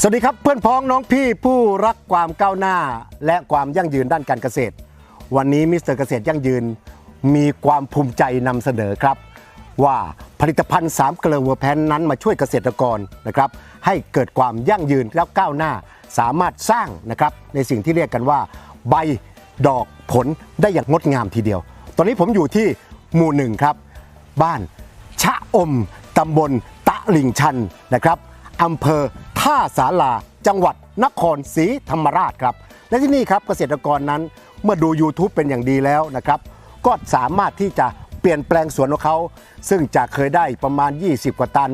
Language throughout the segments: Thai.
สวัสดีครับเพื่อนพ้องน้องพี่ผู้รักความก้าวหน้า และความยั่งยืนด้านการเกษตร วันนี้มิสเตอร์เกษตรยั่งยืนมีความภูมิใจนำเสนอครับ ว่าผลิตภัณฑ์3เกลือเวอร์แพนนั้นมาช่วยเกษตรกรนะครับ ให้เกิดความยั่งยืนและก้าวหน้าสามารถสร้างนะครับในสิ่งที่เรียกกันว่า ใบดอกผลได้อย่างงดงามทีเดียว ตอนนี้ผมอยู่ที่หมู่หนึ่งครับ บ้านชะอมตำบลตะหลิงชันนะครับอำเภอ ท่าสาราจังหวัดนครศรีธรรมราชครับ และที่นี่ครับเกษตรกรนั้นเมื่อดู YouTube เป็นอย่างดีแล้วนะครับ ก็สามารถที่จะเปลี่ยนแปลงสวนของเขา ซึ่งจากเคยได้ประมาณ 20 กว่าตัน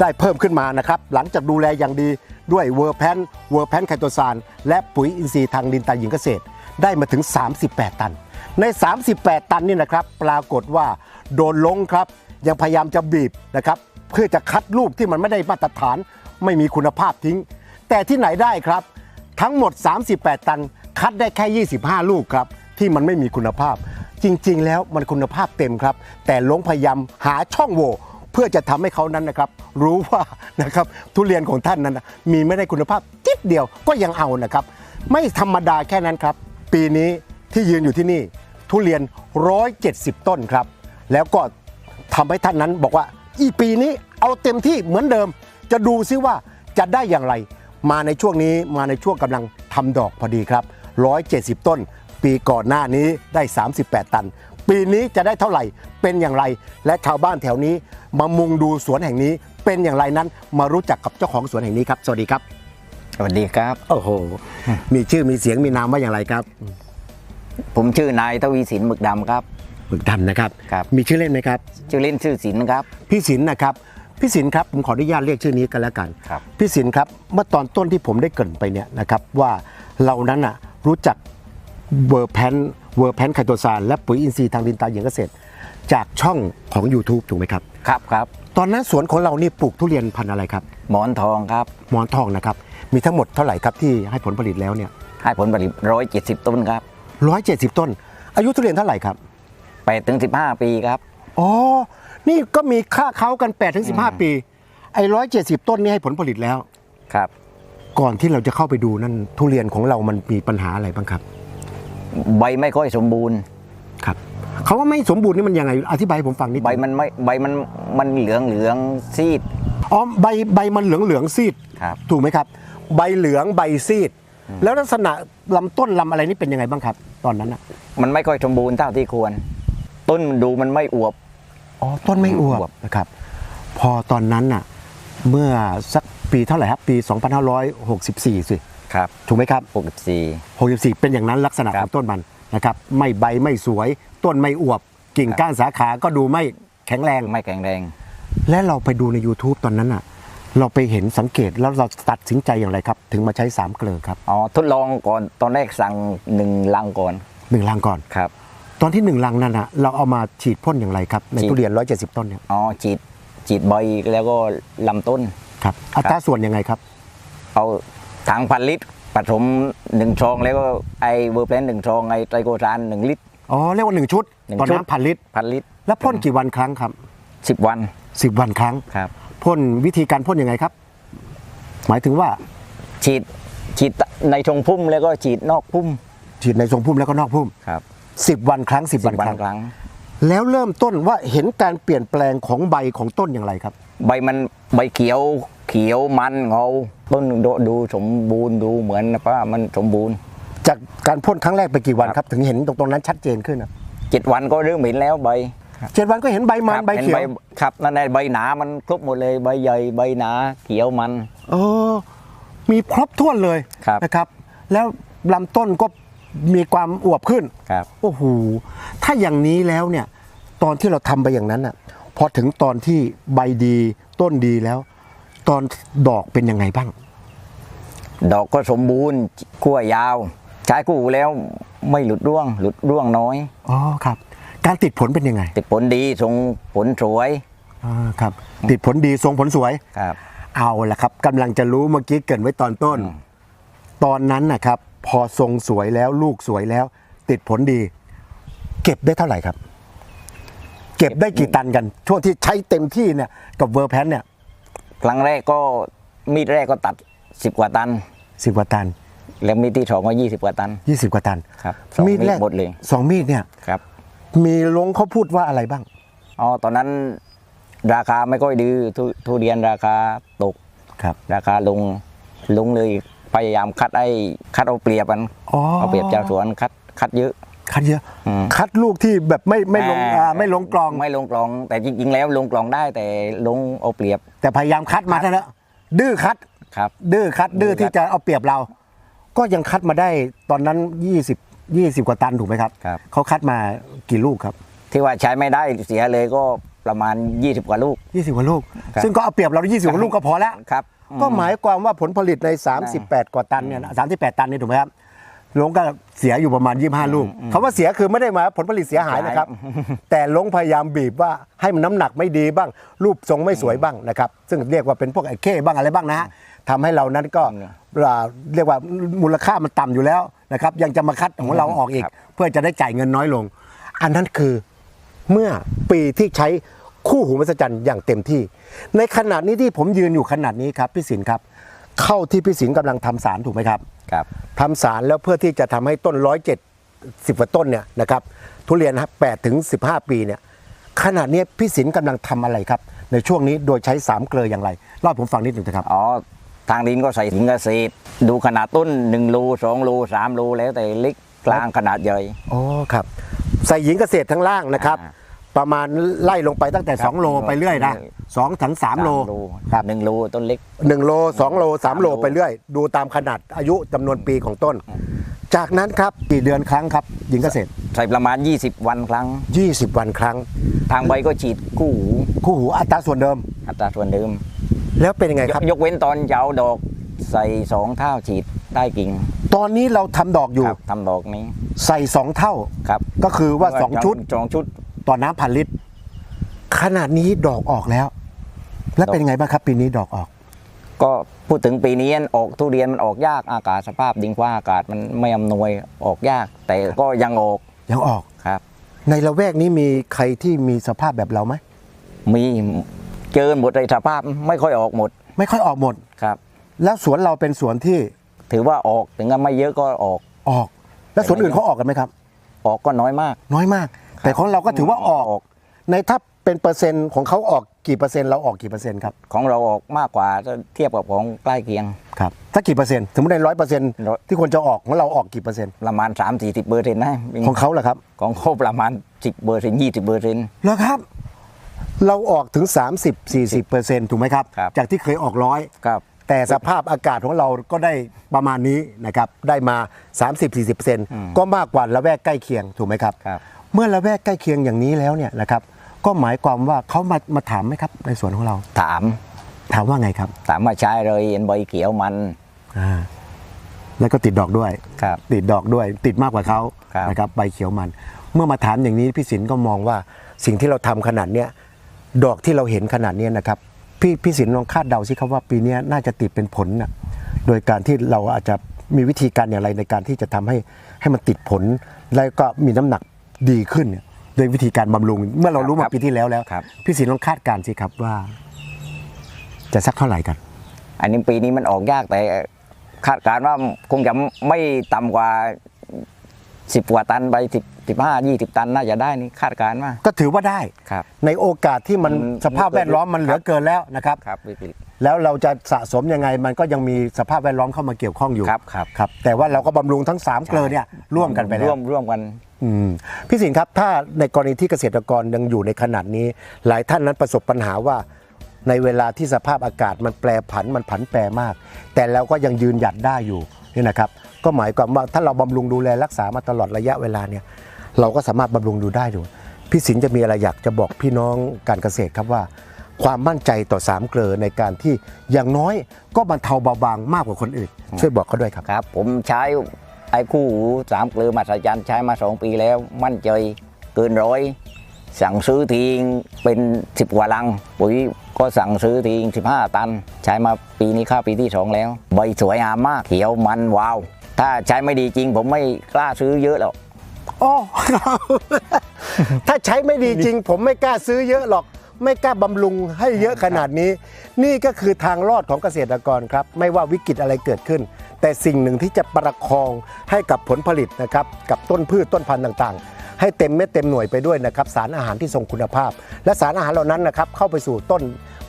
ได้เพิ่มขึ้นมานะครับ หลังจากดูแลอย่างดีด้วยเวอร์แพนเวอร์แพนไคโตซานและปุ๋ยอินทรีย์ทางดินตาหญิงเกษตร ได้มาถึง 38 ตัน ใน 38 ตันนี่นะครับ ปรากฏว่าโดนลงครับ ยังพยายามจะบีบนะครับเพื่อจะคัดลูกที่มันไม่ได้มาตรฐาน ไม่มีคุณภาพทิ้ง แต่ที่ไหนได้ครับ ทั้งหมด 38 ตัน คัดได้แค่ 25 ลูกครับ ที่มันไม่มีคุณภาพ จริง ๆ แล้วมันคุณภาพเต็มครับ แต่ลงพยายามหาช่องโหว่เพื่อจะทำให้เขานั้นนะครับ รู้ว่านะครับทุเรียนของท่านนั้นนะมีไม่ได้คุณภาพจิดเดียวก็ยังเอานะครับ ไม่ธรรมดาแค่นั้นครับ ปีนี้ที่ยืนอยู่ที่นี่ ทุเรียน 170 ต้นครับ แล้วก็ทำให้ท่านนั้นบอกว่าอีปีนี้เอาเต็มที่เหมือนเดิม จะดูซิว่าจะได้อย่างไร มาในช่วงนี้มาในช่วงกำลังทำดอกพอดีครับ 170 ต้น ปีก่อนหน้านี้ได้ 38 ตัน ปีนี้จะได้เท่าไหร่เป็นอย่างไร และชาวบ้านแถวนี้มามุงดูสวนแห่งนี้เป็นอย่างไรนั้นมารู้จักกับเจ้าของสวนแห่งนี้ครับ สวัสดีครับ สวัสดีครับ โอ้โห มีชื่อมีเสียงมีนามว่าอย่างไรครับ ผมชื่อนายทวีสินหมึกดำครับ หมึกดำนะครับ ครับ มีชื่อเล่นไหมครับ ชื่อเล่นชื่อสินครับ พี่สินนะครับ พี่สินครับผมขออนุญาตเรียกชื่อนี้กันแล้วกันครับพี่สินครับเมื่อตอนต้นที่ผมได้เกรินไปเนี่ยนะครับว่าเรานั้นน่ะรู้จักเวอร์แพนเวอร์แพนไคโตซานและปุ๋ยอินทรีย์ทางดินตาหญิงเกษตร จากช่องของ YouTube ถูกไหมครับ ครับครับ ตอนนั้นสวนของเรานี่ปลูกทุเรียนพันธุ์อะไรครับ หมอนทองครับ หมอนทองนะครับ มีทั้งหมดเท่าไหร่ครับที่ให้ผลผลิตแล้วเนี่ยให้ผลผลิตร้อยเจ็ดสิบต้นครับร้อยเจ็ดสิบต้น อายุทุเรียนเท่าไหร่ครับแปดถึงสิบห้าปีครับ อ๋อ นี่ก็มีค่าเขากัน8ถึง15ปี ไอ้ร้อยเจ็ดสิบต้นนี่ให้ผลผลิตแล้ว ครับ ก่อนที่เราจะเข้าไปดูนั่นทุเรียนของเรามันมีปัญหาอะไรบ้างครับ ใบไม่ค่อยสมบูรณ์ ครับเขาว่าไม่สมบูรณ์นี่มันยังไงอธิบายให้ผมฟังนิดใบมันไม่ใบมันมันเหลืองเหลืองซีดอ๋อใบใบมันเหลืองเหลืองซีดครับ ถูกไหมครับ ใบเหลืองใบซีด แล้วลักษณะลำต้นลำอะไรนี่เป็นยังไงบ้างครับ ตอนนั้นอะ มันไม่ค่อยสมบูรณ์เท่าที่ควร ต้นดูมันไม่อวบ อ๋อต้นไม่อวอวบบนะครับ พอตอนนั้นน่ะเมื่อสักปีเท่าไหร่ครับปี 2564 สิครับถูกไหมครับหกสิบสี่64 เป็นอย่างนั้นลักษณะคขรัอบงต้นมันนะครับ ไม่ใบไม่สวย ต้นไม่อวบ กิ่งก้านสาขาก็ดูไม่แข็งแรงไม่แข็งแรง และเราไปดูใน YouTube ตอนนั้นอะเราไปเห็นสังเกตแล้วเราตัดสินใจอย่างไรครับ ถึงมาใช้สามเกลือครับอ๋อทดลองก่อนตอนแรกสั่งหนึ่งลังก่อนหนึ่งลังก่อนครับ ตอนที่หนึ่งลังนั่นอะเราเอามาฉีดพ่นอย่างไรครับในฉีด ทุเรียน 170 ต้นเนี่ยอ๋อฉีดฉีดใบแล้วก็ลำต้น ครับอัตราส่วนยังไงครับ เอาถังพันลิตรผสมหนึ่งซองแล้วก็ไอเวอร์แพลนหนึ่งซองไอไตรโคซานหนึ่งลิตร อ๋อเรียกว่าหนึ่งชุดหนึ่งต่อชุด น้ำพันลิตร พันลิตรแล้วพ่นกี่วันครั้งครับสิบวัน10วันครั้ง ครับ พ่นวิธีการพ่นยังไงครับ หมายถึงว่าฉีดฉีดในชงพุ่มแล้วก็ฉีดนอกพุ่มฉีดในทรงพุ่มแล้วก็นอกพุ่ม ครับ 10 วันครั้ง 10สิวับนวัคนรั้งครั้ง แล้วเริ่มต้นว่าเห็นการเปลี่ยนแปลงของใบของต้นอย่างไรครับ ใบมันใบเขียวเขียวมันเงาต้นดูดูสมบูรณ์ดูเหมือนว่ามันสมบูรณ์ จากการพ่นครั้งแรกไปกี่วันครับครับถึงเห็นตรงตรงนั้นชัดเจนขึ้นอะเจ็ดวันก็เริ่มเห็นแล้วใบเจ็ดวันก็เห็นใบมันครับใบเขียวห็นครับนั่นแหละใบหนามันครบหมดเลยใบใหญ่ใบหนาเขียวมันเออมีครบถ้วนเลยครับนะครับ แล้วลำต้นก็ มีความอวบขึ้นครับ โอ้โหถ้าอย่างนี้แล้วเนี่ย ตอนที่เราทำไปอย่างนั้นอะพอถึงตอนที่ใบดีต้นดีแล้ว ตอนดอกเป็นยังไงบ้าง ดอกก็สมบูรณ์ขั้วยาว ใช้กู้แล้วไม่หลุดร่วง หลุดร่วงน้อย อ๋อครับ การติดผลเป็นยังไงติดผลดีส่งผลสวยอ่าครับ ติดผลดีทรงผลสวย ครับ เอาละครับกำลังจะรู้เมื่อกี้เกรินไว้ตอนต้นอืมตอนนั้นนะครับ พอทรงสวยแล้วลูกสวยแล้ว ติดผลดี เก็บได้เท่าไหร่ครับ เก็บได้กี่ตันกัน ช่วงที่ใช้เต็มที่เนี่ยกับเวอร์แพนเนี่ย ครั้งแรกก็มีดแรกก็ตัดสิบกว่าตันสิบกว่าตัน แล้วมีดที่สองก็ยี่สิบกว่าตันยี่สิบกว่าตันครับสองมีดแรกหมดเลยสองมีดเนี่ยครับ มีลงเขาพูดว่าอะไรบ้างอ๋อตอนนั้นราคาไม่ค่อยดีทุทุเรียนราคาตกครับ ราคาลงลงเลย พยายามคัดไอ้คัดเอาเปรียบกันอ๋อเอาเปรียบเจ้าสวนคัดคัดเยอะ คัดเยอะ อืม คัดลูกที่แบบไม่ไม่ลงอ่าไม่ลงกลอง ไม่ลงกลอง แต่จริงๆแล้วลงกลองได้แต่ลงเอาเปรียบแต่พยายามคัดมาเท่านั้นดื้อคัด ครับ ดื้อคัดดื้อดื้อคัด ที่จะเอาเปรียบเรา ก็ยังคัดมาได้ตอนนั้น 20 20 กว่าตันถูกไหมครับ ครับ เขาคัดมากี่ลูกครับ ที่ว่าใช้ไม่ได้เสียเลยก็ประมาณ 20 กว่าลูก 20 กว่าลูก ครับ ซึ่งก็เอาเปรียบเราได้20 กว่าลูกก็พอแล้ว ครับ ก็หมายความว่าผลผลิตใน 38 กว่าตันเนี่ยนะ38ตันนี่ถูกไหมครับลงก็เสียอยู่ประมาณ 25 ลูกคำว่าเสียคือไม่ได้หมายว่าผลผลิตเสียหายนะครับ แต่ลงพยายามบีบว่าให้มันน้ำหนักไม่ดีบ้าง รูปทรงไม่สวยบ้างนะครับ ซึ่งเรียกว่าเป็นพวกไอ้เข้บ้างอะไรบ้างนะฮะทำให้เรานั้นก็อ่าเรียกว่ามูลค่ามันต่ำอยู่แล้วนะครับ ยังจะมาคัดของเราออกอีกครับเพื่อจะได้จ่ายเงินน้อยลง อันนั้นคือเมื่อปีที่ใช้ คู่หูมหัศจรรย์อย่างเต็มที่ ในขณะนี้ที่ผมยืนอยู่ขนาดนี้ครับพี่สินครับ เข้าที่พี่สินกำลังทำสารถูกไหมครับ ครับ ทำสารแล้วเพื่อที่จะทำให้ต้นร้อยเจ็ดสิบกว่าต้นเนี่ยนะครับทุเรียนแปดถึงสิบห้าปีเนี่ยขณะนี้พี่สินกำลังทำอะไรครับ ในช่วงนี้โดยใช้สามเกลืออย่างไรเล่าให้ผมฟังนิดหนึ่งนะครับ อ๋อ ทางดินก็ใส่ถิงเกษตรดูขนาดต้น1รู2รู3รูแล้วแต่เล็กกลางขนาดใหญ่ อ๋อครับ ใส่หญิงเกษตรทั้งล่างนะครับ อ่า ประมาณไล่ลงไปตั้งแต่ ครับ2 โลไปเรื่อยนะสองถึงสามโล ครับหนึ่งรูต้นเล็กหนึ่งโลสองโลสามโลสามโลไปเรื่อย ดูตามขนาดอายุจำนวนปีของต้น จากนั้นครับกี่เดือนครั้งครับหญิงเกษตร ใส่ประมาณ 20 วันครั้ง 20 วันครั้ง ทางใบก็ฉีดคู่หูคู่หูอัตราส่วนเดิม อัตราส่วนเดิม แล้วเป็นยังไงครับ ยกเว้นตอนจะเอาดอกใส่สองเท่าฉีดได้กิ่งตอนนี้เราทำดอกอยู่ครับทำดอกนี้ใส่ 2 เท่า ครับก็คือว่า 2 ชุด สองชุด ต่อน้ำพันลิตร ขนาดนี้ดอกออกแล้ว แล้วเป็นยังไงบ้างครับ ปีนี้ดอกออก ก็พูดถึงปีนี้ออกทุเรียนมันออกยากอากาศสภาพดินกว่าอากาศมันไม่อำนวยออกยาก แต่ก็ยังออกยังออกครับ ในละแวกนี้มีใครที่มีสภาพแบบเราไหมมีเจอหมดเลยสภาพไม่ค่อยออกหมด ไม่ค่อยออกหมดครับ แล้วสวนเราเป็นสวนที่ถือว่าออกถึงจะไม่เยอะก็ออกออก แล้วสวนอื่นเขาออกกันไหมครับ ออกก็น้อยมาก น้อยมาก แต่ของเราก็ถือว่าออก ในถ้าเป็นเปอร์เซ็นต์ของเขาออกกี่เปอร์เซ็นต์เราออกกี่เปอร์เซ็นต์ครับของเราออกมากกว่าถ้าเทียบกับของใกล้เคียงครับถ้ากี่เปอร์เซ็นต์สมมติในร้อยเปอร์เซ็นต์ร้อยที่ควรจะออกของเราออกกี่เปอร์เซ็นต์ประมาณ 3 4 0เปอร์เซ็นต์นะของเขาเหรอครับของเขาประมาณ 10เปอร์เซ็นต์20เปอร์เซ็นต์เหรอครับเราออกถึง 30 40เปอร์เซ็นต์ถูกไหมครับครับจากที่เคยออกร้อยครับแต่สภาพอากาศของเราก็ได้ประมาณนี้นะครับ ได้มา 30-40%เปอร์เซ็นต์ก็มากกว่าละแวกใกล้เคียงถูกไหมครับครับ เมื่อละแวกใกล้เคียงอย่างนี้แล้วเนี่ยนะครับ ก็หมายความว่าเขามามาถามไหมครับในสวนของเรา ถาม ถามว่าไงครับ ถามว่าใช้เลยเอ็นใบเขียวมันอ่าแล้วก็ติดดอกด้วย ครับ ติดดอกด้วย ติดมากกว่าเขาครับ นะครับใบเขียวมัน เมื่อมาถามอย่างนี้พี่สินก็มองว่าสิ่งที่เราทำขนาดเนี้ยดอกที่เราเห็นขนาดเนี้ยนะครับ พี่พี่สินลองคาดเดาสิครับว่าปีเนี้ยน่าจะติดเป็นผลน่ะโดยการที่เราอาจจะมีวิธีการอย่างไรในการที่จะทำให้ให้มันติดผลแล้วก็มีน้ำหนัก ดีขึ้นเนี่ยโดยวิธีการบำรุง เมื่อเรารู้คมารับปีที่แล้วแล้วครับพี่สินลองคาดการณ์สิครับว่า จะสักเท่าไหร่กัน อันนี้ปีนี้มันออกยากแต่คาดการณ์ว่าคงจะไม่ต่ำกว่า10กว่าตันไป10 15 20ตันน่าจะได้นี่คาดการณ์ว่าก็ถือว่าได้ครับในโอกาสที่มันมันสภาพแวดล้อมมันเหลือเกินแล้วนะครับครับวิกฤต แล้วเราจะสะสมยังไงมันก็ยังมีสภาพแวดล้อมเข้ามาเกี่ยวข้องอยู่ครับครับ ครับแต่ว่าเราก็บำรุงทั้ง 3 เกลือเนี่ยร่วมกันไปแล้ร่ววมร่วมกัน อืมพี่สินครับถ้าในกรณีที่เกษตรกรยังอยู่ในขนาดนี้ หลายท่านนั้นประสบปัญหาว่า ในเวลาที่สภาพอากาศมันแปรผันมันผันแปรมาก แต่เราก็ยังยืนหยัดได้อยู่นี่นะครับก็หมายความว่าถ้าเราบำรุงดูแลรักษามาตลอดระยะเวลาเนี่ยเราก็สามารถบำรุงดูได้ดูพี่สินจะมีอะไรอยากจะบอกพี่น้องการเกษตรครับว่า ความมั่นใจต่อสามเกลอในการที่อย่างน้อยก็บรรเทาเบาบางมากกว่าคนอื่น ช่วยบอกเขาด้วยครับ ครับ ผมใช้ไอ้คู่หูสามเกลือมาสจันใช้มาสองปีแล้ว มั่นใจเกินร้อยสั่งซื้อทิ้งเป็นสิบกว่าลัง ปุ๋ยก็สั่งซื้อทิ้งสิบห้าตัน ใช้มาปีนี้เข้าปีที่สองแล้ว ใบสวยงามมากเขียวมันวาว ถ้าใช้ไม่ดีจริง ผมไม่กล้าซื้อเยอะหรอกโอ้ ถ้าใช้ไม่ดีจริง ผมไม่กล้าซื้อเยอะหรอก ไม่กล้าบำรุงให้เยอะขนาดนี้ นี่ก็คือทางรอดของเกษตรกรครับ ไม่ว่าวิกฤตอะไรเกิดขึ้น แต่สิ่งหนึ่งที่จะประคองให้กับผลผลิตนะครับกับต้นพืชต้นพันธุ์ต่างๆ ให้เต็มเม็ดเต็มหน่วยไปด้วยนะครับสารอาหารที่ทรงคุณภาพ และสารอาหารเหล่านั้นนะครับเข้าไปสู่ต้น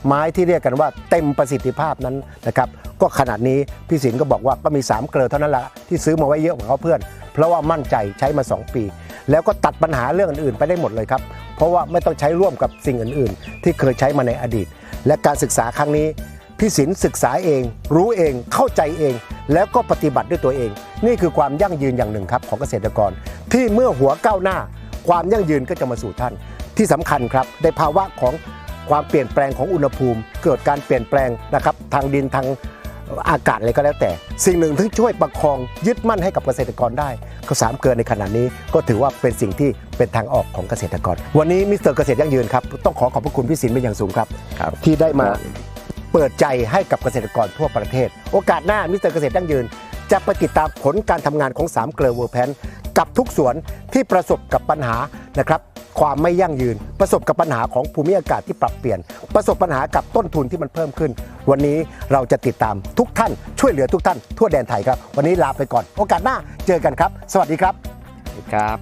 ไม้ที่เรียกกันว่าเต็มประสิทธิภาพนั้นนะครับก็ขนาดนี้พี่สินก็บอกว่าก็มี 3 เกลือเท่านั้นละที่ซื้อมาไว้เยอะของเขาเพื่อน เพราะว่ามั่นใจใช้มา 2 ปี แล้วก็ตัดปัญหาเรื่องอื่นๆไปได้หมดเลยครับ เพราะว่าไม่ต้องใช้ร่วมกับสิ่งอื่น ๆ ที่เคยใช้มาในอดีต และการศึกษาครั้งนี้พี่ศิลป์ศึกษาเอง รู้เองเข้าใจเอง แล้วก็ปฏิบัติด้วยตัวเอง นี่คือความยั่งยืนอย่างหนึ่งครับของเกษตรกร ที่เมื่อหัวก้าวหน้า ความยั่งยืนก็จะมาสู่ท่าน ที่สำคัญครับในภาวะของความเปลี่ยนแปลงของอุณหภูมิ เกิดการเปลี่ยนแปลงนะครับทางดินทาง อากาศอะไรก็แล้วแต่ สิ่งหนึ่งที่ช่วยประคองยึดมั่นให้กับเกษตรกรได้ก็สามเกลือในขณะนี้ก็ถือว่าเป็นสิ่งที่เป็นทางออกของเกษตรกร วันนี้มิสเตอร์เกษตรยั่งยืนครับต้องขอขอบพระคุณพี่สินเป็นอย่างสูงครับครับที่ได้มาเปิดใจให้กับเกษตรกรทั่วประเทศ โอกาสหน้ามิสเตอร์เกษตรยั่งยืน จะไปติดตามผลการทำงานของ3เกลือเวอร์แพนกับทุกสวนที่ประสบกับปัญหานะครับ ความไม่ยั่งยืน ประสบกับปัญหาของภูมิอากาศที่ปรับเปลี่ยน ประสบปัญหากับต้นทุนที่มันเพิ่มขึ้น วันนี้เราจะติดตามทุกท่านช่วยเหลือทุกท่านทั่วแดนไทยครับ วันนี้ลาไปก่อน โอกาสหน้าเจอกันครับ สวัสดีครับครับ